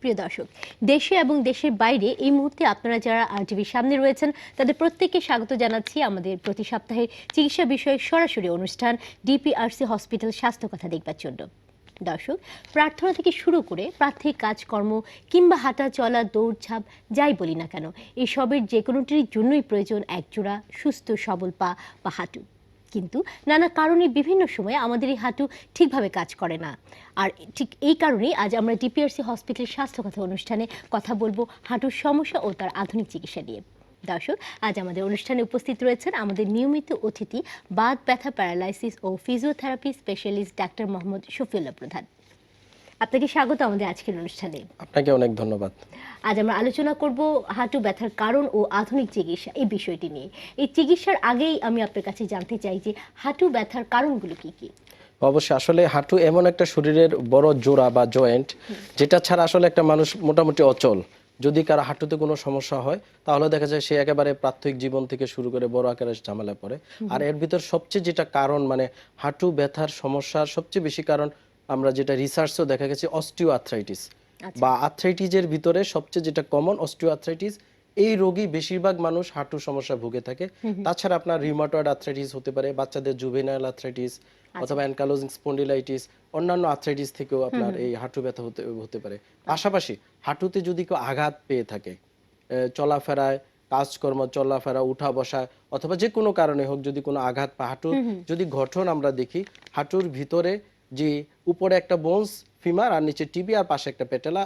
প্রিয় দর্শক, দেশে এবং দেশের বাইরে এই মুহূর্তে আপনারা যারা আর টিভির সামনে রয়েছেন, তাদের প্রত্যেককে স্বাগত জানাচ্ছি আমাদের প্রতি সপ্তাহে চিকিৎসা বিষয়ে সরাসরি অনুষ্ঠান ডিপিআরসি হসপিটাল স্বাস্থ্য কথা দেখবার জন্য। দর্শক, প্রার্থনা থেকে শুরু করে প্রাথমিক কাজকর্ম কিংবা হাঁটা চলা, দৌড়ঝাঁপ, যাই বলি না কেন, এসবের যে কোনোটির জন্যই প্রয়োজন একজোড়া সুস্থ সবল পা বা হাঁটু। কিন্তু নানা কারণে বিভিন্ন সময়ে আমাদের এই হাঁটু ঠিকভাবে কাজ করে না। আর ঠিক এই কারণেই আজ আমরা ডিপিআরসি হসপিটালের স্বাস্থ্যকথা অনুষ্ঠানে কথা বলব হাঁটুর সমস্যা ও তার আধুনিক চিকিৎসা নিয়ে। দর্শক, আজ আমাদের অনুষ্ঠানে উপস্থিত রয়েছেন আমাদের নিয়মিত অতিথি, বাত ব্যথা প্যারালাইসিস ও physiotherapy specialist doctor Mohammad Shafiullah Pradhan. আপনাকে স্বাগত আমাদের আজকের অনুষ্ঠানে। আপনাকে অনেক ধন্যবাদ। আজ আমরা আলোচনা করব হাঁটু ব্যথার কারণ ও আধুনিক চিকিৎসা এই বিষয়টি নিয়ে। এই চিকিৎসার আগেই আমি আপনার কাছে জানতে চাই যে হাঁটু ব্যথার কারণগুলো কি কি? অবশ্যই আসলে হাঁটু এমন একটা শরীরের বড় জোড়া বা জয়েন্ট যেটা ছাড়া আসলে একটা মানুষ মোটামুটি অচল। যদি কারও হাঁটুতে কোনো সমস্যা হয় তাহলে দেখা যায় সে একেবারে প্রাথমিক জীবন থেকে শুরু করে বড় আকারে ঝামেলা পড়ে। আর এর ভিতর সবচেয়ে যেটা কারণ মানে হাঁটু ব্যথার সমস্যার সবচেয়ে বেশি কারণ আমরা যেটা রিসার্চও দেখা গেছে অস্টিও আর্থ্রাইটিস বা আর্থ্রাইটিসের ভিতরে সবচেয়ে যেটা কমন অস্টিও আর্থ্রাইটিস এই রোগী বেশিরভাগ মানুষ হাঁটু সমস্যা ভুগে থাকে। তাছাড়া আপনার রিউমাটয়েড আর্থ্রাইটিস হতে পারে বাচ্চাদের জুভেনাইল আর্থ্রাইটিস অথবা অ্যানকালোজিং স্পন্ডিলাইটিস অন্যান্য আর্থ্রাইটিস থেকেও আপনার এই হাঁটু ব্যথা হতে হতে পারে। পাশাপাশি হাঁটুতে যদি কেউ আঘাত পেয়ে থাকে চলাফেরায় কাজকর্ম চলাফেরা উঠা বসা অথবা যে কোনো কারণে হোক যদি কোনো আঘাত পা হাঁটুর যদি গঠন আমরা দেখি হাঁটুর ভিতরে যে উপরে একটা বোনস ফিমার আর নিচে টিবি আর পাশে একটা পেটেলা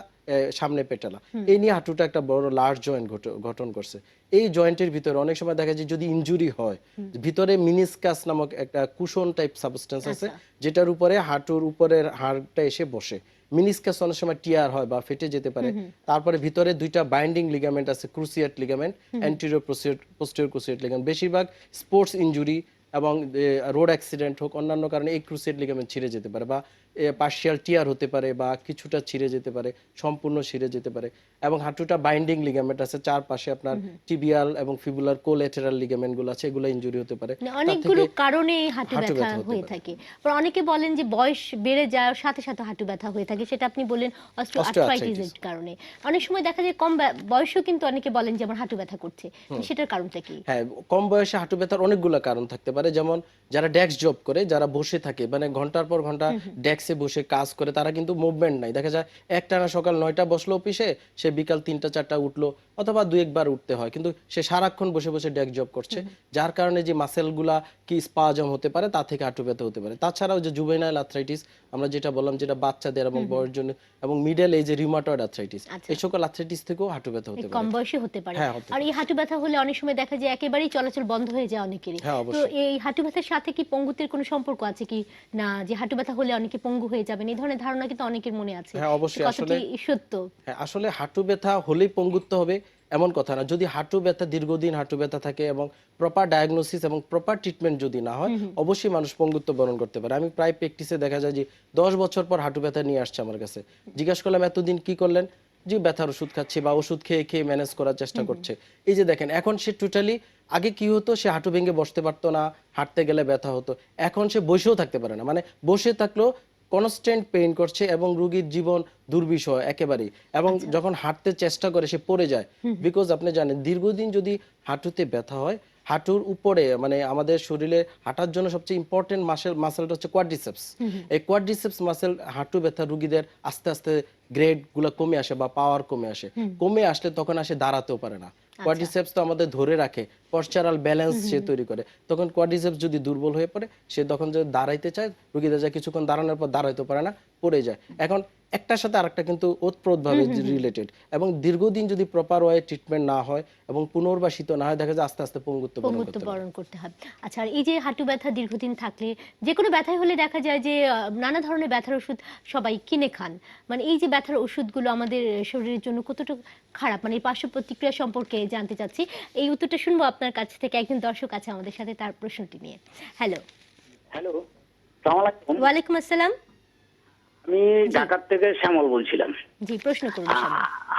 সামনে পেটেলা। এই নিয়ে হাঁটুটা একটা বড় লার্জ জয়েন্ট গঠন করছে। এই জয়েন্টের ভিতরে অনেক সময় দেখা যায় যদি ইনজুরি হয় ভিতরে মিনিসকাস নামক একটা কুশন টাইপ সাবস্টেন্স আছে যেটার উপরে হাঁটুর উপরের হাড়টা এসে বসে। মিনিসকাস অনেক সময় টিয়ার হয় বা ফেটে যেতে পারে। তারপরে ভিতরে দুইটা বাইন্ডিং লিগামেন্ট আছে cruciate ligament anterior posterior cruciate ligament বেশিরভাগ স্পোর্টস ইনজুরি এবং রোড অ্যাক্সিডেন্ট হোক অন্যান্য কারণে এই ক্রুসিয়েট লিগামেন্ট ছিঁড়ে যেতে পারে বা পার্শিয়াল টিয়ার হতে পারে বা কিছুটা ছিঁড়ে যেতে পারে সম্পূর্ণ ছিঁড়ে যেতে পারে এবং হাঁটুটা বাইন্ডিং লিগামেন্ট আছে চারপাশে আপনার টিবিয়াল এবং ফিবুলার কোলেটারাল লিগামেন্টগুলো আছে এগুলো ইনজুরি হতে পারে। অনেকগুলো কারণে হাঁটু ব্যথা হয়ে থাকে। অনেকে বলেন যে বয়স বেড়ে যাওয়ার সাথে সাথে হাঁটু ব্যথা হয়ে থাকে সেটা আপনি বললেন অস্টিওআর্থ্রাইটিসের কারণে। অনেক সময় দেখা যায় কম ব্যা- বয়সেও কিন্তু অনেকে বলেন যে আমার হাঁটু ব্যথা করছে। সেটার কারণটা কি? হ্যাঁ কম বয়সে হাঁটু ব্যথার অনেকগুলো কারণ থাকতে পারে। যেমন যারা ডেস্ক জব করে যারা বসে থাকে মানে ঘণ্টার পর ঘণ্টা ডেস্কে বসে কাজ করে তারা কিন্তু মুভমেন্ট নাই। দেখা যায় একটানা সকাল নয়টা বসল অফিসে সে বিকাল তিনটা চারটা উঠল অথবা দু একবার উঠতে হয়। কিন্তু সে সারাক্ষণ বসে বসে ডেস্ক জব করছে যার কারণে যে মাসেলগুলা কি স্পাজম হতে পারে তা থেকে হাঁটু ব্যথা হতে পারে। তাছাড়াও যে জুভেনাইল আর্থ্রাইটিস আমরা যেটা বললাম যেটা বাচ্চাদের এবং বয়স জন্য এবং মিডল এজে রিউমাটয়েড আর্থ্রাইটিস। এই সকল আর্থ্রাইটিস থেকেও হাঁটু ব্যথা হতে পারে। কম বয়সে হতে পারে। হ্যাঁ, আর এই হাঁটু ব্যথা হলে অনেক সময় দেখা যায় একেবারেই চলাচল বন্ধ হয়ে যায় অনেকেরই। হ্যাঁ, তো অবশ্যই। এই হাঁটু ব্যথার সাথে কি পঙ্গুত্বের কোনো সম্পর্ক আছে কি? না যে হাঁটু ব্যথা হলে অনেকে পঙ্গু হয়ে যাবেন এই ধরনের ধারণা কিন্তু অনেকের মনে আছে। হ্যাঁ, অবশ্যই, কতটি সত্য। হ্যাঁ আসলে হাঁটু ব্যথা হলেই পঙ্গুত্ব হবে এমন কথা না। যদি হাঁটু ব্যথা দীর্ঘদিন হাঁটু ব্যথা থাকে এবং প্রপার ডায়াগনোসিস এবং প্রপার ট্রিটমেন্ট যদি না হয় অবশ্যই মানুষ পঙ্গুত্ব বরণ করতে পারে। আমি প্রায় প্র্যাকটিসে দেখা যায় যে দশ বছর পর হাঁটু ব্যথা নিয়ে আসছে আমার কাছে। জিজ্ঞাসা করলাম এতদিন কি করলেন? যে ব্যথার ওষুধ খাচ্ছে বা ওষুধ খেয়ে খেয়ে ম্যানেজ করার চেষ্টা করছে। এই যে দেখেন এখন সে টোটালি আগে কি হতো সে হাঁটু ভেঙে বসতে পারতো না হাঁটতে গেলে ব্যথা হতো। এখন সে বসেও থাকতে পারে না। মানে বসে থাকলেও কনস্ট্যান্ট পেইন করছে এবং রুগীর জীবন দুর্বিষহ একেবারেই। এবং যখন হাঁটতে চেষ্টা করে সে পড়ে যায়। বিকজ আপনি জানেন দীর্ঘদিন যদি হাঁটুতে ব্যথা হয় হাঁটুর উপরে মানে আমাদের শরীরে হাঁটার জন্য সবচেয়ে ইম্পর্টেন্ট মাসেল মাসেলটা হচ্ছে কোয়াড্রিসেপস এই কোয়াড্রিসেপস মাসেল হাঁটু ব্যথা রোগীদের আস্তে আস্তে গ্রেডগুলো কমে আসে বা পাওয়ার কমে আসে। কমে আসলে তখন আসে দাঁড়াতেও পারে না। কোয়াড্রিসেপস তো আমাদের ধরে রাখে পশ্চারাল ব্যালেন্স সে তৈরি করে। তখন কোয়াড্রিসেপস যদি দুর্বল হয়ে পড়ে সে তখন যদি দাঁড়াইতে চায় রুগীদের যায় কিছুক্ষণ দাঁড়ানোর পর দাঁড়াইতে পারে না। পড়ে যায়। এখন একটার সাথে আরেকটা কিন্তু ওতপ্রোতভাবে রিলেটেড এবং দীর্ঘদিন যদি প্রপার ওয়ে ট্রিটমেন্ট না হয় এবং পুনর্বাসিত না হয় দেখা যায় আস্তে আস্তে পঙ্গুত্ব পঙ্গুত্ব করতে হয়। বরণ করতে হয় আচ্ছা আর এই যে হাঁটু ব্যথা দীর্ঘদিন থাকলে যে কোনো ব্যথাই হলে দেখা যায় যে নানা ধরনের ব্যথার ওষুধ সবাই কিনে খান। মানে এই যে ব্যথার ওষুধগুলো আমাদের শরীরের জন্য কতটুকু খারাপ মানে এই পার্শ্ব প্রতিক্রিয়া সম্পর্কে জানতে চাচ্ছি। এই উত্তরটা শুনব আপনার কাছ থেকে একজন দর্শক আছে আমাদের সাথে তার প্রশ্নটি নিয়ে। হ্যালো হ্যালো ওয়ালাইকুম আসসালাম। আমি ঢাকার থেকে শ্যামল বলছিলাম। জি প্রশ্ন করুন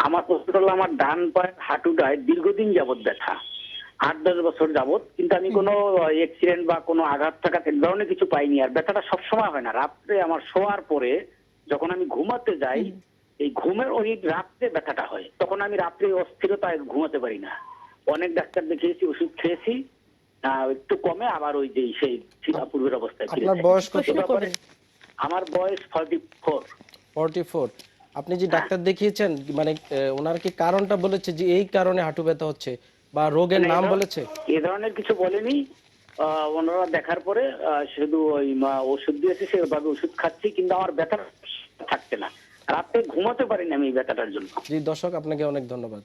আমার প্রশ্ন হলো আমার ডান পায়ের হাঁটুটায় দীর্ঘদিন যাবত ব্যথা আট দশ বছর যাবত কিন্তু আমি কোনো অ্যাক্সিডেন্ট বা কোনো আঘাত টাঘাত এই ধরনের কিছু পাইনি আর ব্যথাটা সবসময় হয় না। রাত্রে আমার শোয়ার পরে যখন আমি ঘুমাতে যাই এই ঘুমের ওই রাত্রে ব্যথাটা হয়। তখন আমি রাত্রে অস্থিরতায় ঘুমাতে পারি না। অনেক ডাক্তার দেখিয়েছি ওষুধ খেয়েছি একটু কমে আবার ওই যে সেই পূর্বের অবস্থায় ফিরে আমার বয়স ফর্টি ফোর ফর্টি ফোর আপনি যে ডাক্তার দেখিয়েছেন মানে ওনার কি কারণটা বলেছে যে এই কারণে হাঁটু ব্যথা হচ্ছে বা রোগের নাম বলেছে? এ ধরনের কিছু বলেনি। ওনারা দেখার পরে শুধু ওই ওষুধ দিয়েছে সেভাবে ওষুধ খাচ্ছি কিন্তু আমার ব্যথা থাকছে না। রাতে ঘুমাতে পারি না আমি এই ব্যথাটার জন্য। জি দর্শক আপনাকে অনেক ধন্যবাদ।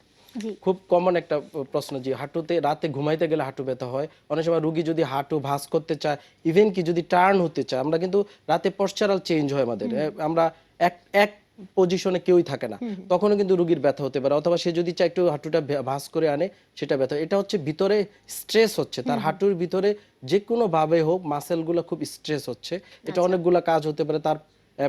খুব কমন একটা প্রশ্ন যে হাঁটুতে রাতে ঘুমাইতে গেলে হাঁটু ব্যথা হয়। অনেক সময় রুগী যদি হাঁটু ভাঁজ করতে চায় ইভেন কি যদি টার্ন হতে চায় আমরা কিন্তু রাতে পশ্চারাল চেঞ্জ হয় আমাদের। আমরা এক এক পজিশনে কেউই থাকে না। তখনও কিন্তু রুগীর ব্যথা হতে পারে। অথবা সে যদি চায় একটু হাঁটুটা ভে- ভাঁজ করে আনে সেটা ব্যথা এটা হচ্ছে ভিতরে স্ট্রেস হচ্ছে। তার হাঁটুর ভিতরে যে কোনো ভাবে হোক মাসেলগুলো খুব স্ট্রেস হচ্ছে। এটা অনেকগুলো কাজ হতে পারে। তার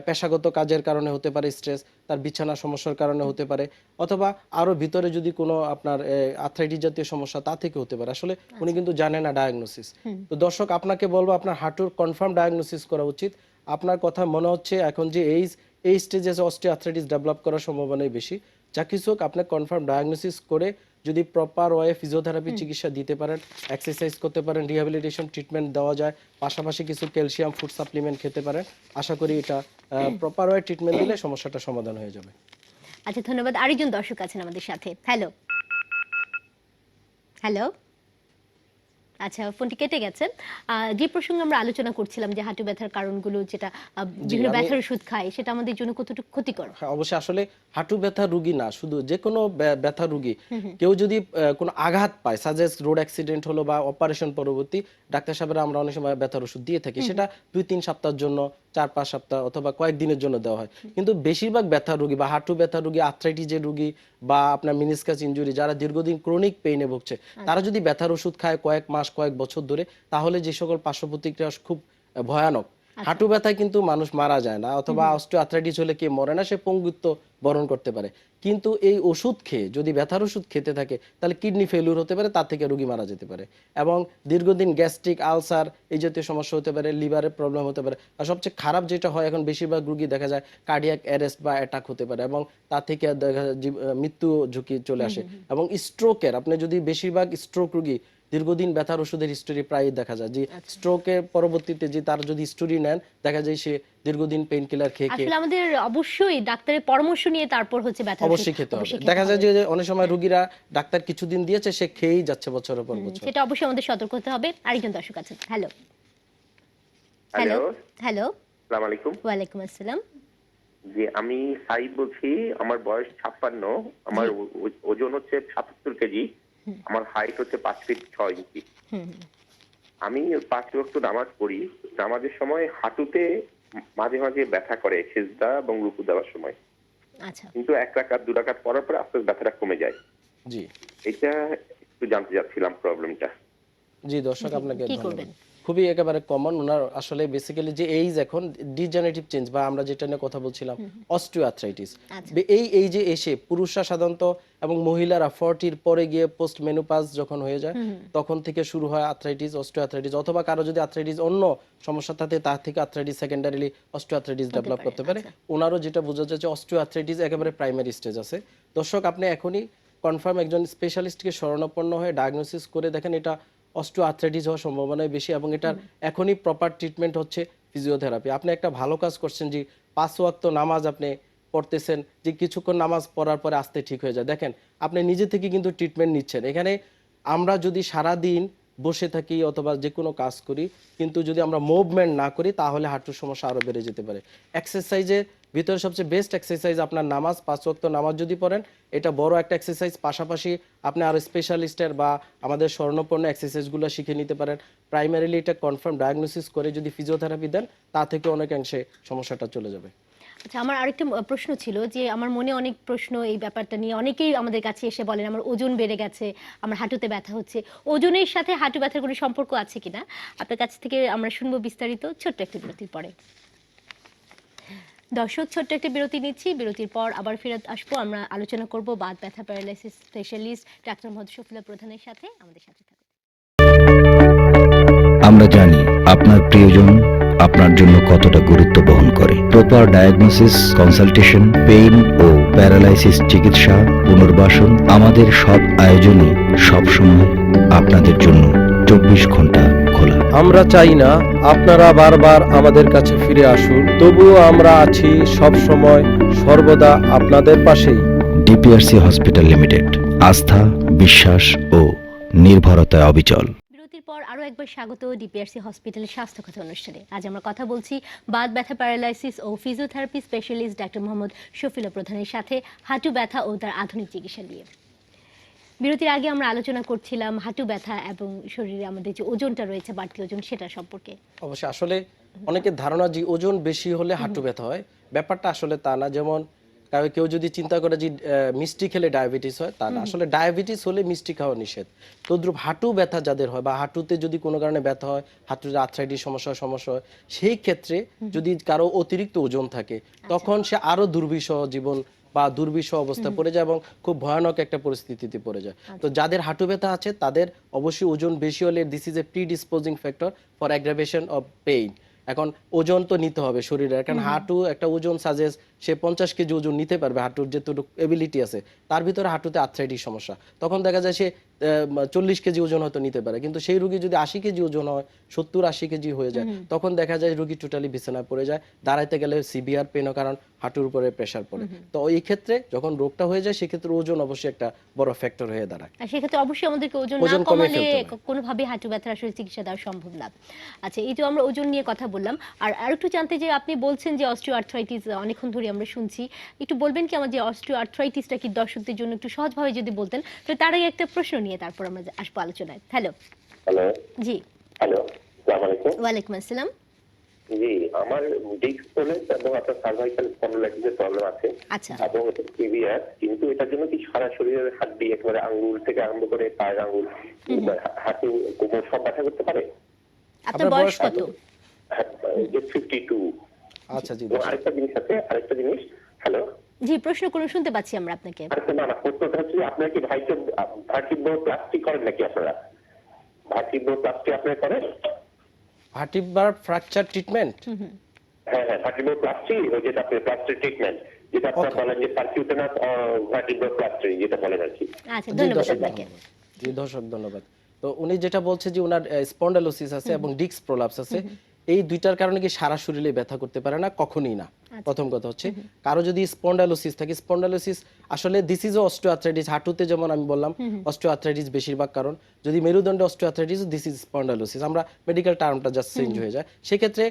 পেশাগত কাজের কারণে হতে পারে স্ট্রেস তার বিছানা সমস্যার কারণে হতে পারে অথবা আরও ভিতরে যদি কোনো আপনার আর্থ্রাইটিস জাতীয় সমস্যা তা থেকে হতে পারে। আসলে উনি কিন্তু জানে না ডায়াগনোসিস তো দর্শক আপনাকে বলব আপনার হাঁটুর কনফার্ম ডায়াগনোসিস করা উচিত। আপনার কথা মনে হচ্ছে এখন যে এই এই স্টেজে অস্টিও আর্থ্রাইটিস ডেভেলপ করার সম্ভাবনাই বেশি। যা কিছু হোক আপনার কনফার্ম ডায়াগনোসিস করে যদি প্রপার ওয়ে ফিজিওথেরাপি চিকিৎসা দিতে পারেন এক্সারসাইজ করতে পারেন রিহ্যাবিলিটেশন ট্রিটমেন্ট দেওয়া যায় পাশাপাশি কিছু ক্যালসিয়াম ফুড সাপ্লিমেন্ট খেতে পারেন আশা করি এটা প্রপার ওয়ে ট্রিটমেন্ট দিলে সমস্যাটা সমাধান হয়ে যাবে। আচ্ছা ধন্যবাদ। আরেকজন দর্শক আছেন আমাদের সাথে। হ্যালো হ্যালো আচ্ছা ফোনটি কেটে গেছে। যে প্রসঙ্গে আমরা আলোচনা করছিলাম যে হাঁটু ব্যথার কারণগুলো যেটা বিভিন্ন ব্যথার ওষুধ খায় সেটা আমাদের জন্য কতটুকু ক্ষতিকর? হ্যাঁ অবশ্যই আসলে হাঁটু ব্যথা রোগী না শুধু যে কোনো ব্যা- ব্যথা রুগী। কেউ যদি কোনো আঘাত পায় সাজেস্ট রোড অ্যাক্সিডেন্ট হলো বা অপারেশন পরবর্তী ডাক্তার সাহেবরা আমরা অনেক সময় ব্যথার ওষুধ দিয়ে থাকি সেটা দুই তিন সপ্তাহের জন্য চার পাঁচ সপ্তাহ অথবা কয়েকদিনের জন্য দেওয়া হয়। কিন্তু বেশিরভাগ ব্যথা রুগী বা হাঁটু ব্যথা রুগী আর্থ্রাইটিসের রুগী বা আপনার মিনিসকাস ইঞ্জুরি যারা দীর্ঘদিন ক্রনিক পেইনে ভুগছে তারা যদি ব্যথার ওষুধ খায় কয়েক মাস কয়েক বছর ধরে তাহলে যে সকল পার্শ্ব প্রতিক্রিয়া খুব ভয়ানক। হাঁটু ব্যথায় কিন্তু মানুষ মারা যায় না অথবা অস্টিও আর্থ্রাইটিস হলে কে মরে না সে পঙ্গুত্ব বরণ করতে পারে। কিন্তু এই ওষুধ খেয়ে যদি ব্যথার ওষুধ খেতে থাকে তাহলে কিডনি ফেলিউর হতে পারে তার থেকে রোগী মারা যেতে পারে। এবং দীর্ঘদিন গ্যাস্ট্রিক আলসার এই জাতীয় সমস্যা হতে পারে লিভারের প্রবলেম হতে পারে। আর সবচেয়ে খারাপ যেটা হয় এখন বেশিরভাগ রুগী দেখা যায় কার্ডিয়াক অ্যারেস্ট বা অ্যাটাক হতে পারে এবং তা থেকে দেখা যায় মৃত্যু ঝুঁকি চলে আসে। এবং স্ট্রোকের আপনি যদি বেশিরভাগ স্ট্রোক রোগী দীর্ঘদিন ব্যথার ওষুধের হিস্টোরি প্রায় দেখা যায়। যে স্ট্রোকের পরবর্তীতে যে তার যদি হিস্টোরি নেন দেখা যায় সে দীর্ঘদিন পেইন কিলার খেয়ে খেয়ে আমাদের অবশ্যই ডাক্তারের পরামর্শ নিয়ে তারপর হচ্ছে ব্যথা অবশ্যই খেতে হবে। দেখা যায় যে অনেক সময় রোগীরা ডাক্তার কিছুদিন দিয়েছে সে খেয়েই যাচ্ছে বছরের পর বছর। সেটা অবশ্যই আমাদের সতর্ক হতে হবে। আরেকজন দর্শক আছেন। হ্যালো হ্যালো হ্যালো হ্যালো সালাম আলাইকুম। ওয়ালাইকুম আসসালাম। যে আমি সাইদ বলছি। আমার বয়স ছাপ্পান্ন। আমার ওজন হচ্ছে সাতাত্তর কেজি। আমার হাইট হচ্ছে পাঁচ ফিট ছয় ইঞ্চি। আমি পাঁচ ওয়াক্ত নামাজ পড়ি। নামাজের সময় হাঁটুতে মাঝে মাঝে ব্যথা করে সেজদা এবং রুকু দেওয়ার সময়। আচ্ছা। কিন্তু এক রাকাত দু রাকাত পরার পরে আস্তে আস্তে ব্যথাটা কমে যায়। জি। এটা একটু জানতে চাচ্ছিলাম প্রবলেমটা জি দর্শক আপনাকে কি ধন্যবাদ। করবেন? খুবই একেবারে কমন ওনার আসলে বেসিক্যালি যে এইজ এখন ডিজেনারেটিভ চেঞ্জ বা আমরা যেটা নিয়ে কথা বলছিলাম অস্টিও আর্থ্রাইটিস আচ্ছা। এই এই যে এসে পুরুষরা সাধারণত এবং মহিলারা ফর্টির পরে গিয়ে পোস্ট মেনুপাস যখন হয়ে যায় তখন থেকে শুরু হয় আর্থ্রাইটিস অস্টিও আর্থ্রাইটিস অথবা কারও যদি আর্থ্রাইটিস অন্য সমস্যা থাকে তার থেকে arthritis secondarily osteo arthritis develop করতে পারে। আচ্ছা। ওনারও যেটা বোঝা যাচ্ছে অস্টিও আর্থ্রাইটিস একেবারে প্রাইমারি স্টেজ আছে। দর্শক আপনি এখনই কনফার্ম একজন স্পেশালিস্টকে শরণাপন্ন হয়ে ডায়াগনোসিস করে দেখেন এটা অস্টিও আর্থ্রাইটিস হওয়ার সম্ভাবনাই বেশি এবং এটার এখনই প্রপার ট্রিটমেন্ট হচ্ছে ফিজিওথেরাপি আপনি একটা ভালো কাজ করছেন যে পাঁচ ওয়াক্ত নামাজ আপনি পড়তেছেন যে কিছুক্ষণ নামাজ পড়ার পরে আসতে ঠিক হয়ে যায়। দেখেন আপনি নিজে থেকে কিন্তু ট্রিটমেন্ট নিচ্ছেন। এখানে আমরা যদি সারা দিন বসে থাকি অথবা যে কোনো কাজ করি কিন্তু যদি আমরা মুভমেন্ট না করি তাহলে হাঁটুর সমস্যা আরও বেড়ে যেতে পারে। এক্সারসাইজের ভিতরে সবচেয়ে বেস্ট এক্সারসাইজ আপনার নামাজ, পাঁচ ওয়াক্ত নামাজ যদি পড়েন, এটা বড় একটা এক্সারসাইজ পাশাপাশি আপনি আরও স্পেশালিস্টের বা আমাদের স্বর্ণপূর্ণ এক্সারসাইজগুলো শিখে নিতে পারেন। প্রাইমারিলি এটা কনফার্ম ডায়াগনোসিস করে যদি ফিজিওথেরাপি দেন, তা থেকে অনেকাংশে সমস্যাটা চলে যাবে। আচ্ছা আমার আরেকটা প্রশ্ন ছিল যে আমার মনে অনেক প্রশ্ন এই ব্যাপারটা নিয়ে। অনেকেই আমাদের কাছে এসে বলেন, আমার ওজন বেড়ে গেছে, আমার হাঁটুতে ব্যথা হচ্ছে। ওজনের সাথে হাঁটু ব্যথার কোনো সম্পর্ক আছে কিনা? আপনার কাছ থেকে আমরা শুনব বিস্তারিত ছোট্ট একটি বিরতির পরে। দর্শক, ছোট্ট একটি বিরতি নিচ্ছি। বিরতির পর আবার ফেরত আসব। আমরা আলোচনা করব বাদ ব্যথা paralysis specialist doctor Mohammad Shafila প্রধানের সাথে। আমাদের সাথে থাকুন। আমরা জানি আপনার প্রিয়জন আপনার জন্য কতটা গুরুত্ব বহন করে। প্রপার ডায়াগনোসিস কনসালটেশন পেইন ও প্যারালাইসিস চিকিৎসা, পুনর্বাসন আমাদের সব আয়োজনই সবসময় আপনাদের জন্য চব্বিশ ঘণ্টা আমরা চাই না আপনারা বারবার আমাদের কাছে ফিরে আসুন তবুও আমরা আছি সব সময় সর্বদা আপনাদের পাশেই। ডিপিআরসি হসপিটাল লিমিটেড আস্থা বিশ্বাস ও নির্ভরতায় অবিচল। বিরতির পর আরও একবার স্বাগত ডিপিআরসি হসপিটালের স্বাস্থ্য কথা অনুষ্ঠানে। আজ আমরা কথা বলছি বাত ব্যথা প্যারালাইসিস ও physiotherapy specialist doctor Mohammad Shafila প্রধানের সাথে হাঁটু ব্যথা ও তার আধুনিক চিকিৎসা নিয়ে। বিরতির আগে আমরা আলোচনা করছিলাম হাঁটু ব্যথা এবং শরীরে আমাদের যে ওজনটা রয়েছে বাড়তি ওজন সেটা সম্পর্কে। অবশ্যই আসলে অনেকের ধারণা যে ওজন বেশি হলে হাঁটু ব্যথা হয়। ব্যাপারটা আসলে তা না। যেমন কেউ যদি চিন্তা করে যে মিষ্টি খেলে ডায়াবেটিস হয় তা না। আসলে ডায়াবেটিস হলে মিষ্টি খাওয়া নিষেধ। তদ্রুপ হাঁটু ব্যথা যাদের হয় বা হাঁটুতে যদি কোনো কারণে ব্যথা হয় হাঁটুতে আর্থ্রাইটিস সমস্যা হয়, সমস্যা হয় সেই ক্ষেত্রে যদি কারও অতিরিক্ত ওজন থাকে তখন সে আরও দুর্বিষহ জীবন বা দুর্বিষহ অবস্থা পড়ে যায় এবং খুব ভয়ানক একটা পরিস্থিতিতে পড়ে যায়। তো যাদের হাঁটু ব্যথা আছে তাদের অবশ্যই ওজন বেশি হলে this is a predisposing factor for aggravation of pain এখন ওজন তো নিতে হবে শরীরে কারণ হাঁটু একটা ওজন সাজেস্ট সে পঞ্চাশ কেজি ওজন নিতে পারবে হাঁটুর যেটুকু এবিলিটি আছে তার ভিতরে হাঁটুতে আর্থ্রাইটিস সমস্যা। তখন দেখা যায় সে চল্লিশ কেজি ওজন হয়তো নিতে পারে। কিন্তু সেই রুগী যদি আশি কেজি ওজন হয় সত্তর আশি কেজি হয়ে যায় তখন দেখা যায় রুগী টোটালি বিছানায় পড়ে যায় দাঁড়াইতে গেলে সিভিয়ার পেনও কারণ হাঁটুর উপরে প্রেশার পড়ে। তো এই ক্ষেত্রে যখন রোগটা হয়ে যায় সেক্ষেত্রে ওজন অবশ্যই একটা বড় ফ্যাক্টর হয়ে দাঁড়ায়। সেক্ষেত্রে অবশ্যই আমাদেরকে ওজন না কমালে কোনোভাবে হাঁটু ব্যথার আসলে চিকিৎসা দেওয়া সম্ভব না। আচ্ছা এই তো আমরা ওজন নিয়ে কথা বললাম। আর আরেকটু জানতে যে আপনি বলছেন যে অস্ট্রিও আর্থ্রাইটিস অনেকক্ষণ ধরে আমরা শুনছি। একটু বলবেন কি আমার যে অস্ট্রিও আর্থ্রাইটিসটা কি দর্শকদের জন্য একটু সহজভাবে যদি বলতেন? তো তার আগে একটা প্রশ্ন নিয়ে তারপর আমরা যে- আসব আলোচনায়। হ্যালো হ্যালো জি। হ্যালো ওয়ালাইকুম আসসালাম। জি আমার ডিস্ক প্রবলেম এবং আপনার সার্ভাইকাল স্পন্ডলাইটিসের প্রবলেম আছে। আচ্ছা। এবং এটা সিভিয়ার কিন্তু এটার জন্য কি সারা শরীরের হাড্ডি একেবারে আঙ্গুল থেকে আরম্ভ করে পায়ের আঙ্গুল হাঁটু কোমর সব ব্যথা করতে পারে? আপনার বয়স বয়স কত? ফিফটি টু আচ্ছা জি আরেকটা জিনিস আছে আরেকটা জিনিস। হ্যালো জি প্রশ্ন করুন শুনতে পাচ্ছি আমরা আপনাকে। না না প্রশ্নটা হচ্ছে আপনারা কি ভাইকে করেন নাকি আপনারা? করেন? ফ্র্যাকচার ট্রিটমেন্ট হ্যাঁ হ্যাঁ ওই যেটা আপনি ট্রিটমেন্ট যেটা আপনারা বলেন যে যেটা বলেন আর কি। আচ্ছা ধন্যবাদ আপনাকে। জি দর্শক ধন্যবাদ। তো উনি যেটা বলছে যে ওনার স্পন্ডালোসিস আছে এবং ডিস্ক প্রলাপস আছে এই দুইটার কারণে কি সারা শরীরে ব্যথা করতে পারে না? কখনোই না। প্রথম কথা হচ্ছে কারও যদি স্পন্ডালোসিস থাকে স্পন্ডালোসিস আসলে দিস ইজ অস্টিওআর্থ্রাইটিস হাঁটুতে যেমন আমি বললাম অস্টিওআর্থ্রাইটিস বেশিরভাগ কারণ যদি মেরুদণ্ডে অস্টিওআর্থ্রাইটিস দিস ইজ স্পন্ডালোসিস আমরা মেডিকেল টার্মটা জাস্ট চেঞ্জ হয়ে যায়। সেক্ষেত্রে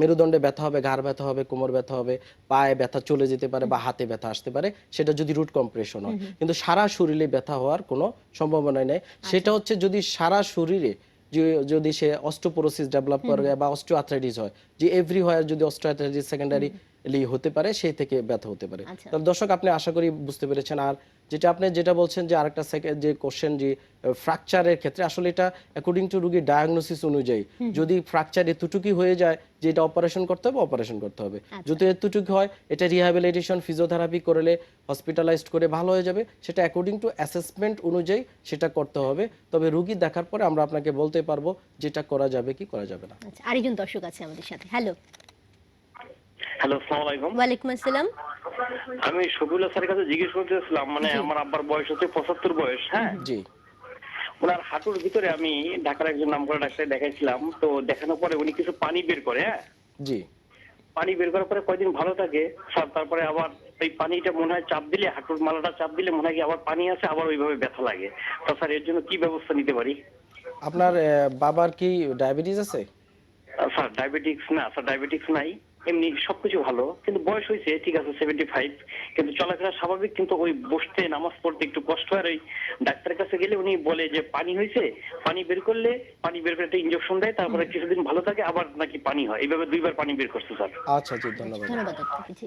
মেরুদণ্ডে ব্যথা হবে ঘাড় ব্যথা হবে কোমর ব্যথা হবে পায়ে ব্যথা চলে যেতে পারে বা হাতে ব্যথা আসতে পারে সেটা যদি রুট কম্প্রেশন হয়। কিন্তু সারা শরীরে ব্যথা হওয়ার কোনো সম্ভাবনা নেই। সেটা হচ্ছে যদি সারা শরীরে যদি সে অস্টোপোরোসিস ডেভেলপ করে বা অস্টিওআর্থ্রাইটিস হয় যে এভরিহোয়ার যদি অস্টিওআর্থ্রাইটিস সেকেন্ডারি হতে পারে সেই থেকে ব্যথা হতে পারে। আচ্ছা। তাহলে দর্শক আপনি আশা করি বুঝতে পেরেছেন। আর যেটা আপনি যেটা বলছেন যে আরেকটা যে কোশ্চেন যে ফ্র্যাকচারের ক্ষেত্রে আসলে এটা অ্যাকর্ডিং টু রুগীর ডায়াগনোসিস অনুযায়ী যদি ফ্র্যাকচার এতটুকু হয়ে যায় যে এটা অপারেশন করতে হবে অপারেশন করতে হবে। যদি এতটুকু হয় এটা রিহ্যাবিলিটেশন ফিজিওথেরাপি করলে হসপিটালাইজড করে ভালো হয়ে যাবে। সেটা অ্যাকর্ডিং টু অ্যাসেসমেন্ট অনুযায়ী সেটা করতে হবে। তবে রুগী দেখার পরে আমরা আপনাকে বলতে পারব যেটা করা যাবে কি করা যাবে না। আচ্ছা আরেকজন দর্শক আছে আমাদের সাথে। হ্যালো হ্যালো আসসালামু আলাইকুম। ওয়ালাইকুম আসসালাম। আমি শফিউল্লাহ স্যারের কাছে জিজ্ঞেস করতেছিলাম মানে আমার আব্বার বয়স হচ্ছে পঁচাত্তর বয়স হ্যাঁ? জি। ওনার হাঁটুর ভিতরে আমি ঢাকার একজন নাম করা ডাক্তার দেখাইছিলাম তো দেখানোর পরে উনি কিছু পানি বের করে হ্যাঁ? জি। পানি বের করার পরে কয়দিন ভালো থাকে স্যার তারপরে আবার ওই পানিটা মনে হয় চাপ দিলে হাঁটুর মালাটা চাপ দিলে মনে হয় আবার পানি আছে আবার ওইভাবে ব্যথা লাগে। তো স্যার এর জন্য কি ব্যবস্থা নিতে পারি? আপনার বাবার কি ডায়াবেটিস আছে? স্যার ডায়াবেটিক্স না স্যার ডায়াবেটিক্স নাই। এমনি সবকিছু ভালো কিন্তু বয়স হয়েছে ঠিক আছে সেভেন্টি ফাইভ কিন্তু চলাফেরা স্বাভাবিক কিন্তু ওই বসতে নামাজ পড়তে একটু কষ্ট হয়। আর ওই ডাক্তারের কাছে গেলে উনি বলে যে পানি হয়েছে পানি বের করলে পানি বের করে একটা ইঞ্জেকশন দেয় তারপরে কিছুদিন ভালো থাকে আবার নাকি পানি হয়। এইভাবে দুইবার পানি বের করছে স্যার। আচ্ছা জি ধন্যবাদ।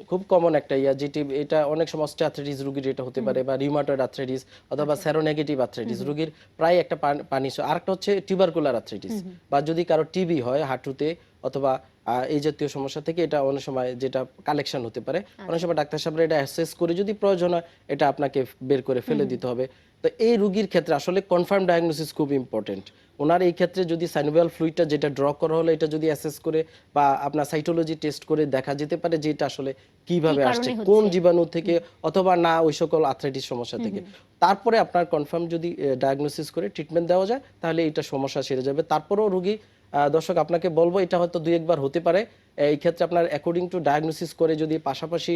খুব কমন একটা ইয়া যেটি এটা অনেক সময় অ্যাথ্রাইটিস রোগীর এটা হতে পারে বা রিউমাটয়েড আর্থ্রাইটিস অথবা সেরোনেগেটিভ আর্থ্রাইটিস রোগীর প্রায় একটা পান- পানি আর আরেকটা হচ্ছে টিউবারকুলার আর্থ্রাইটিস বা যদি কারও টিবি হয় হাঁটুতে অথবা এই জাতীয় সমস্যা থেকে এটা অনেক সময় যেটা কালেকশন হতে পারে অনেক সময় ডাক্তার সাহেবরা এটা অ্যাসেস করে যদি প্রয়োজন হয় এটা আপনাকে বের করে ফেলে দিতে হবে। তো এই রুগীর ক্ষেত্রে আসলে কনফার্ম ডায়াগনোসিস খুব ইম্পর্টেন্ট ওনার এই ক্ষেত্রে যদি সাইনোভিয়াল ফ্লুইডটা যেটা ড্র করা হলো এটা যদি অ্যাসেস করে বা আপনার সাইটোলজি টেস্ট করে দেখা যেতে পারে যে এটা আসলে কীভাবে আসছে কোন জীবাণু থেকে অথবা না ওই সকল আর্থ্রাইটিস সমস্যা থেকে। তারপরে আপনার কনফার্ম যদি ডায়াগনোসিস করে ট্রিটমেন্ট দেওয়া যায় তাহলে এটা সমস্যা সেরে যাবে। তারপরেও রোগী দর্শক, আপনাকে বলব, এটা হয়তো দুই একবার হতে পারে। এই ক্ষেত্রে আপনার অ্যাকর্ডিং টু ডায়াগনোসিস করে যদি পাশাপাশি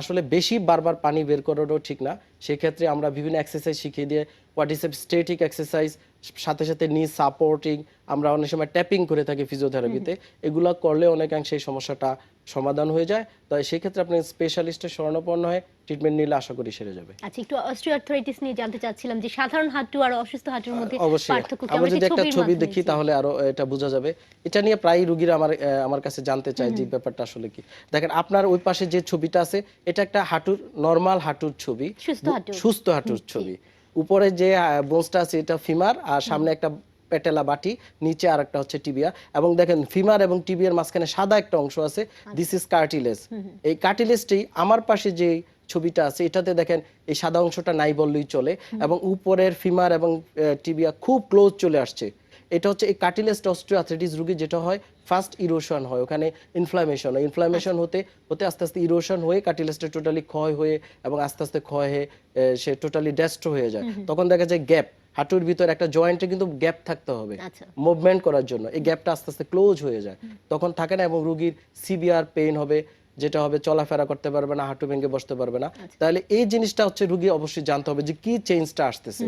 আসলে বেশি বারবার পানি বের করারও ঠিক না, সেক্ষেত্রে আমরা বিভিন্ন এক্সারসাইজ শিখিয়ে দিয়ে হোয়াট ইস স্টেটিক এক্সারসাইজ সাথে সাথে নি সাপোর্টিং আমরা অনেক সময় ট্যাপিং করে থাকি ফিজিওথেরাপিতে এগুলো করলে অনেকাংশে এই সমস্যাটা সমাধান হয়ে যায়। তো সেই ক্ষেত্রে আপনি স্পেশালিস্টের শরণাপন্ন হয়ে ট্রিটমেন্ট নিলে আশা করি সেরে যাবে। আচ্ছা একটু অস্ট্রিওআর্থ্রাইটিস নিয়ে জানতে চাচ্ছিলাম যে সাধারণ হাঁটু আর অসুস্থ হাঁটুর মধ্যে অবশ্যই। পার্থক্য কি? আমরা যদি একটা ছবি দেখি। তাহলে আরও এটা বোঝা যাবে। এটা নিয়ে প্রায় রুগীরা আমার আমার কাছে জানতে চায় যে ব্যাপারটা আসলে কি। দেখেন আপনার ওই পাশে যে ছবিটা আছে এটা একটা হাঁটুর নরমাল হাঁটুর ছবি। সুস্থ হাঁটুর। ছবি। উপরে যে বোনসটা আছে এটা ফিমার আর সামনে একটা পেটেলা বাটি নিচে আর একটা হচ্ছে টিবিয়া। এবং দেখেন ফিমার এবং টিবিয়ার মাঝখানে সাদা একটা অংশ আছে দিস ইজ কার্টিলেজ এই কার্টিলেজটি আমার পাশে যে ছবিটা আছে এটাতে দেখেন এই সাদা অংশটা নাই বললেই চলে। এবং উপরের ফিমার এবং টিবিয়া খুব ক্লোজ চলে আসছে। এটা হচ্ছে এই কার্টিলেজটা অস্ট্রিওআর্থ্রাইটিস রোগী যেটা হয় ফার্স্ট ইরোশন হয় ওখানে ইনফ্লামেশন হয়। ইনফ্লামেশন হতে হতে আস্তে আস্তে ইরোশন হয়ে কার্টিলেজটা টোটালি ক্ষয় হয়ে এবং আস্তে আস্তে ক্ষয় হয়ে সে টোটালি ড্যাস্ট হয়ে যায়। তখন দেখা যায় গ্যাপ হাঁটুর ভিতর একটা জয়েন্টে কিন্তু গ্যাপ থাকতে হবে আচ্ছা। মুভমেন্ট করার জন্য। এই গ্যাপটা আস্তে আস্তে ক্লোজ হয়ে যায়। তখন থাকে না এবং রুগীর সিভিয়ার পেইন হবে যেটা হবে চলাফেরা করতে পারবে না হাঁটু ভেঙে বসতে পারবে না। তাহলে এই জিনিসটা হচ্ছে রুগী অবশ্যই জানতে হবে যে কি চেঞ্জটা আসতেছে।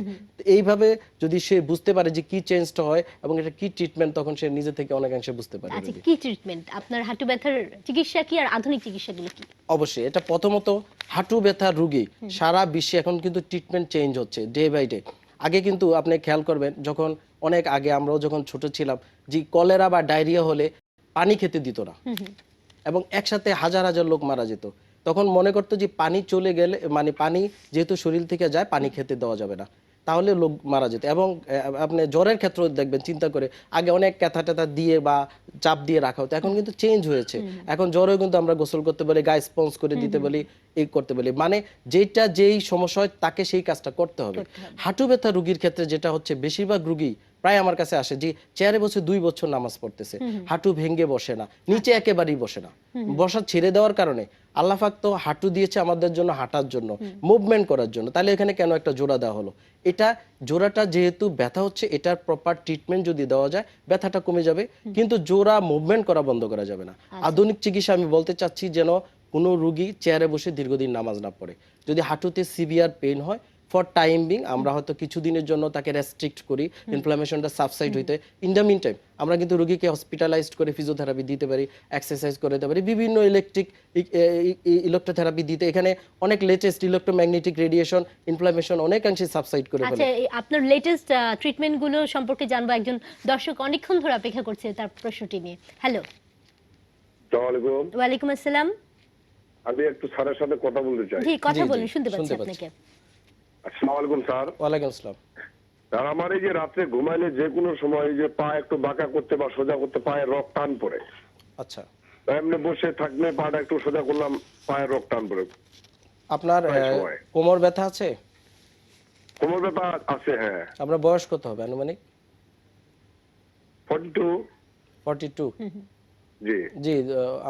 এইভাবে যদি সে বুঝতে পারে যে কি চেঞ্জটা হয় এবং এটা কি ট্রিটমেন্ট তখন সে নিজে থেকে অনেকাংশে বুঝতে পারে আচ্ছা কি ট্রিটমেন্ট আপনার হাঁটু ব্যথার চিকিৎসা কি আর আধুনিক চিকিৎসাগুলো কি? অবশ্যই এটা প্রথমত হাঁটু ব্যথার রুগী সারা বিশ্বে এখন কিন্তু ট্রিটমেন্ট চেঞ্জ হচ্ছে ডে বাই ডে আগে কিন্তু আপনি খেয়াল করবেন যখন অনেক আগে আমরাও যখন ছোট ছিলাম যে কলেরা বা ডায়রিয়া হলে পানি খেতে দিত না। এবং একসাথে হাজার হাজার লোক মারা যেত। তখন মনে করতো যে পানি চলে গেলে মানে পানি যেহেতু শরীর থেকে যায় পানি খেতে দেওয়া যাবে না। তাহলে লোক মারা যেত এবং আপনি জ্বরের ক্ষেত্রে দেখবেন চিন্তা করে আগে অনেক ক্যাথা ট্যাথা দিয়ে বা চাপ দিয়ে রাখা হতো এখন কিন্তু চেঞ্জ হয়েছে। এখন জ্বরেও কিন্তু আমরা গোসল করতে বলি গায়ে স্পঞ্জ করে দিতে বলি এই করতে বলি। মানে যেটা যেই সমস্যা হয় তাকে সেই কাজটা করতে হবে। হাঁটু ব্যথা রুগীর ক্ষেত্রে যেটা হচ্ছে বেশিরভাগ রুগী প্রায় আমার কাছে আসে যে চেয়ারে বসে দুই বছর নামাজ পড়তেছে। হাঁটু ভেঙে বসে না নিচে একেবারেই বসে না। বসা ছেড়ে দেওয়ার কারণে আল্লাহ পাক তো হাঁটু দিয়েছে আমাদের জন্য হাঁটার জন্য মুভমেন্ট করার জন্য। তাহলে এখানে কেন একটা জোড়া দেওয়া হলো? এটা জোড়াটা যেহেতু ব্যথা হচ্ছে এটার প্রপার ট্রিটমেন্ট যদি দেওয়া যায় ব্যথাটা কমে যাবে। কিন্তু জোড়া মুভমেন্ট করা বন্ধ করা যাবে না। আধুনিক চিকিৎসা আমি বলতে চাচ্ছি যেন কোনো রুগী চেয়ারে বসে দীর্ঘদিন নামাজ না পড়ে। যদি হাঁটুতে সিভিয়ার পেন হয় ফর টাইম বিং আমরা হয়তো কিছুদিনের জন্য তাকে রেস্ট্রিক্ট করি ইনফ্লামেশনটা সাবসাইড হইতে। ইন দ্য মিন টাইম আমরা কিন্তু রোগীকে হসপিটালাইজড করে ফিজিওথেরাপি দিতে পারি এক্সারসাইজ করে দিতে পারি বিভিন্ন ইলেকট্রিক ইলেকট্রোথেরাপি দিতে। এখানে অনেক লেটেস্ট ইলেকট্রোম্যাগনেটিক রেডিয়েশন ইনফ্লামেশন অনেকাংশে সাবসাইড করে আচ্ছা আপনার লেটেস্ট ট্রিটমেন্টগুলো সম্পর্কে জানব। একজন দর্শক অনেকক্ষণ ধরে অপেক্ষা করছে তার প্রশ্নটি নিয়ে। হ্যালো ওয়ালাইকুম আসসালাম। আমি একটু স্যারের সাথে কথা বলতে চাই। জি কথা বলুন শুনতে শুনতে পাচ্ছি। আপনাকে। আসসালামু আলাইকুম স্যার। ওয়ালাইকুম আসসালাম। আর আমার এই যে রাত্রে ঘুমাইলে যে কোনো সময় যে পা একটু বাঁকা করতে বা সোজা করতে পায়ে রক টান পড়ে। আচ্ছা। এমনি বসে থাকলে পাটা একটু সোজা করলাম পায়ে রক টান পড়ে। আপনার। কোমর ব্যথা আছে? কোমর ব্যথা আছে হ্যাঁ। আপনার বয়স কত হবে আনুমানিক? Forty two. Forty two. জি। জি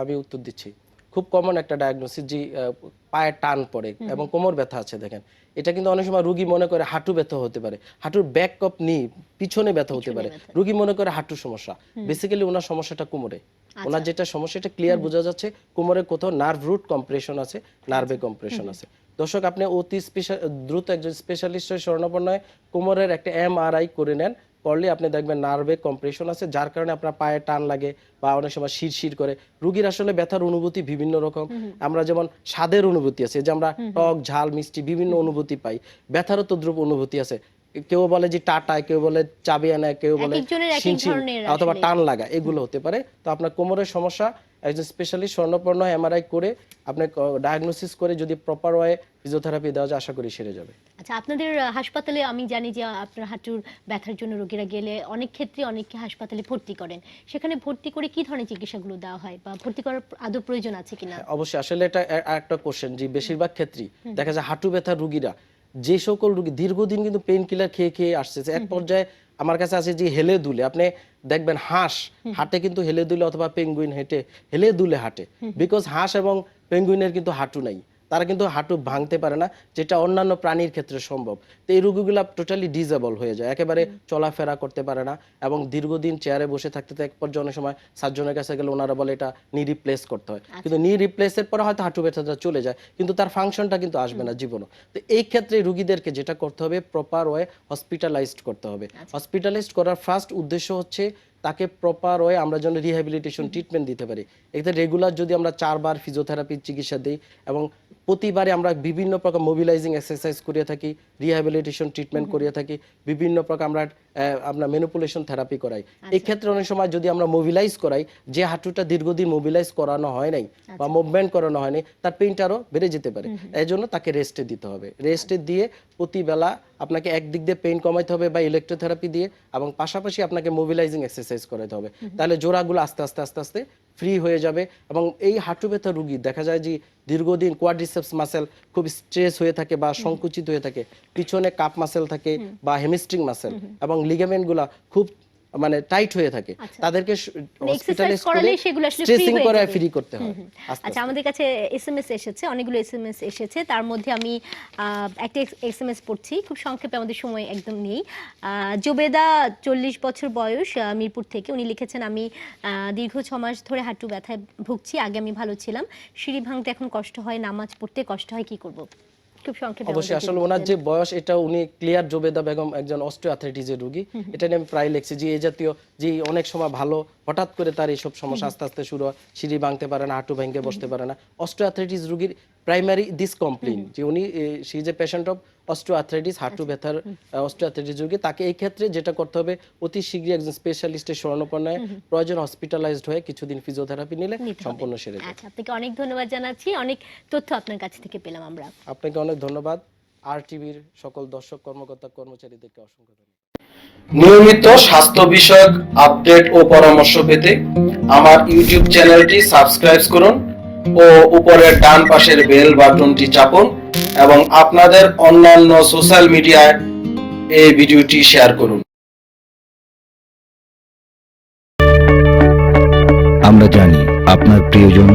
আমি উত্তর দিচ্ছি। খুব কমন একটা ডায়াগনোসিস আহ, পায়ে টান পড়ে এবং কোমর ব্যথা আছে দেখেন। এটা কিন্তু অনেক সময় রুগী মনে করে হাঁটু ব্যথা হতে পারে। হাঁটুর ব্যাক অফ নি পিছনে ব্যথা হতে পারে। রুগী মনে করে হাঁটুর সমস্যা। বেসিক্যালি ওনার সমস্যাটা কোমরে। ওনার যেটা সমস্যা এটা ক্লিয়ার বোঝা যাচ্ছে কোমরে কোথাও নার্ভ রুট কম্প্রেশন আছে নার্ভে কম্প্রেশন আছে। দর্শক আপনি অতি স্পেশাল দ্রুত একজন স্পেশালিস্টের শরণাপন্ন কোমরের একটা এমআরআই করে নেন। করলে আপনি দেখবেন নার্ভে কম্প্রেশন আছে যার কারণে আপনার পায়ে টান লাগে বা অনেক সময় শিরশির করে। রুগীর আসলে ব্যথার অনুভূতি বিভিন্ন রকম। আমরা যেমন স্বাদের অনুভূতি আছে যে আমরা টক ঝাল মিষ্টি বিভিন্ন অনুভূতি পাই ব্যথারও তদ্রুপ অনুভূতি আছে। কেউ বলে যে টাটায় কেউ বলে চাবি আনায় কেউ বলে অথবা টান লাগা এগুলো হতে পারে। তো আপনার কোমরের সমস্যা একজন স্পেশালিস্ট স্বর্ণপন্ন এমআরআই করে আপনি ডায়াগনোসিস করে যদি প্রপার ওয়ে ফিজিওথেরাপি দেওয়া যায় আশা করি সেরে যাবে। আচ্ছা আপনাদের হাসপাতালে আমি জানি যে আপনার হাঁটুর ব্যথার জন্য রোগীরা গেলে অনেক ক্ষেত্রে অনেককে হাসপাতালে ভর্তি করেন। সেখানে ভর্তি করে কি ধরনের চিকিৎসাগুলো দেওয়া হয় বা ভর্তি করার আদৌ প্রয়োজন আছে কিনা? হ্যাঁ, অবশ্যই। আসলে এটা একটা কোশ্চেন যে বেশিরভাগ ক্ষেত্রেই দেখা যায় হাঁটু ব্যথার রুগীরা যে সকল রুগী দীর্ঘদিন কিন্তু পেইন কিলার খেয়ে খেয়ে আসছে এক পর্যায়ে আমার কাছে আছে যে হেলে দুলে। আপনি দেখবেন হাঁস হাটে কিন্তু হেলে দুলে অথবা পেঙ্গুইন হেঁটে হেলে দুলে হাঁটে। বিকজ হাঁস এবং পেঙ্গুইনের কিন্তু হাঁটু নাই। তারা কিন্তু হাঁটু ভাঙতে পারে না যেটা অন্যান্য প্রাণীর ক্ষেত্রে সম্ভব। তো এই রোগীগুলো টোটালি ডিজেবল হয়ে যায় একেবারে চলাফেরা করতে পারে না এবং দীর্ঘদিন চেয়ারে বসে থাকতে এক পর্যায়ে অনেক সময় সার্জনের কাছে গেলে ওনারা বলে এটা নি রিপ্লেস করতে হয়। কিন্তু নি রিপ্লেসের পরে হয়তো হাঁটু ব্যথাটা চলে যায় কিন্তু তার ফাংশনটা কিন্তু আসবে না জীবনও তো এই ক্ষেত্রে রুগীদেরকে যেটা করতে হবে প্রপার ওয়ে হসপিটালাইজড করতে হবে। হসপিটালাইজড করার ফার্স্ট উদ্দেশ্য হচ্ছে তাকে প্রপার ওয়ে আমরা যেন রিহ্যাবিলিটেশন ট্রিটমেন্ট দিতে পারি। এতে রেগুলার যদি আমরা চারবার ফিজিওথেরাপির চিকিৎসা দিই এবং প্রতিবারে আমরা বিভিন্ন প্রকার মোবিলাইজিং এক্সারসাইজ করিয়ে থাকি রিহ্যাবিলিটেশন ট্রিটমেন্ট করিয়ে থাকি, বিভিন্ন প্রকার আমরা আমরা মেনুপুলেশন থেরাপি করাই। এই ক্ষেত্রে অনেক সময় যদি আমরা মোবিলাইজ করাই যে হাঁটুটা দীর্ঘদিন মোবিলাইজ করানো হয় নাই বা মুভমেন্ট করানো হয়নি তার পেইনটা আরও বেড়ে যেতে পারে। এই জন্য তাকে রেস্টে দিতে হবে। রেস্টে দিয়ে প্রতিবেলা আপনাকে একদিক দিয়ে পেইন কমাইতে হবে বা ইলেকট্রোথেরাপি দিয়ে এবং পাশাপাশি আপনাকে মোবিলাইজিং এক্সারসাইজ করাতে হবে। তাহলে জোড়াগুলো আস্তে আস্তে আস্তে আস্তে ফ্রি হয়ে যাবে এবং এই হাঁটু ব্যথা রুগী দেখা যায় যে দীর্ঘদিন কোয়াড্রিসেপস মাসেল খুব স্ট্রেস হয়ে থাকে বা সংকুচিত হয়ে থাকে পিছনে কাপ মাসেল থাকে বা হেমিস্ট্রিং মাসেল এবং লিগামেন্টগুলা খুব মানে টাইট হয়ে থাকে। তাদেরকে মানে করালেই সেগুলো আসলে free স্ট্রেসিং করে ফ্রি করতে হয়। আচ্ছা আমাদের কাছে এসএমএস এসেছে অনেকগুলো এসএমএস এসেছে। তার মধ্যে আমি একটা এসএমএস পড়ছি। খুব সংক্ষেপে আমাদের সময় একদম নেই। জোবেদা চল্লিশ বছর বয়স মিরপুর থেকে। উনি লিখেছেন আমি দীর্ঘ ছ মাস ধরে হাঁটু ব্যথায় ভুগছি। আগে আমি ভালো ছিলাম। সিঁড়ি ভাঙতে এখন কষ্ট হয় নামাজ পড়তে কষ্ট হয় কি করব? খুব সংক্ষেপে অবশ্যই আসলে ওনার যে বয়স এটা উনি ক্লিয়ার জোবেদা বেগম একজন অস্টিওআর্থ্রাইটিসের রোগী। এটা নিয়ে আমি প্রায় লিখছি যে এই জাতীয় যে অনেক সময় ভালো হঠাৎ করে তার এইসব সমস্যা আস্তে আস্তে শুরু হয় সিঁড়ি ভাঙতে পারে না হাঁটু ভেঙে বসতে পারে না। অস্টিওআর্থ্রাইটিস রোগীর প্রাইমারি দিস কমপ্লেন যে উনি সি যে পেশেন্ট অফ অস্টিওআর্থ্রাইটিস হাঁটু ব্যথার অস্টিওআর্থ্রাইটিস রোগী তাকে এই ক্ষেত্রে যেটা করতে হবে অতি শীঘ্রই একজন স্পেশালিস্টের শরণাপন্নায় প্রয়োজন হসপিটালাইজড হয়ে কিছুদিন ফিজিওথেরাপি নিলে সম্পূর্ণ সেরে যাবে। আচ্ছা আপনাকে অনেক ধন্যবাদ জানাচ্ছি। অনেক তথ্য আপনার কাছ থেকে পেলাম আমরা। আপনাকে অনেক ধন্যবাদ। আর টিভির সকল দর্শক কর্মকর্তা কর্মচারীদেরকে অসংখ্য ধন্যবাদ। নিয়মিত স্বাস্থ্য বিষয়ক আপডেট ও পরামর্শ পেতে আমার ইউটিউব চ্যানেলটি সাবস্ক্রাইব করুন। ও উপরের ডান পাশের বেল বাটনটি চাপুন এবং আপনাদের অন্যান্য সোশ্যাল মিডিয়ায় এই ভিডিওটি শেয়ার করুন। আমরা জানি আপনার প্রিয়জন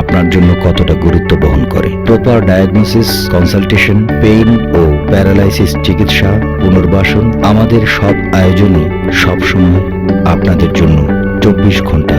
আপনার জন্য কতটা গুরুত্ব বহন করে। প্রপার ডায়াগনোসিস কনসালটেশন পেইন ও প্যারালাইসিস চিকিৎসা, পুনর্বাসন আমাদের সব আয়োজনই সবসময় আপনাদের জন্য চব্বিশ ঘণ্টা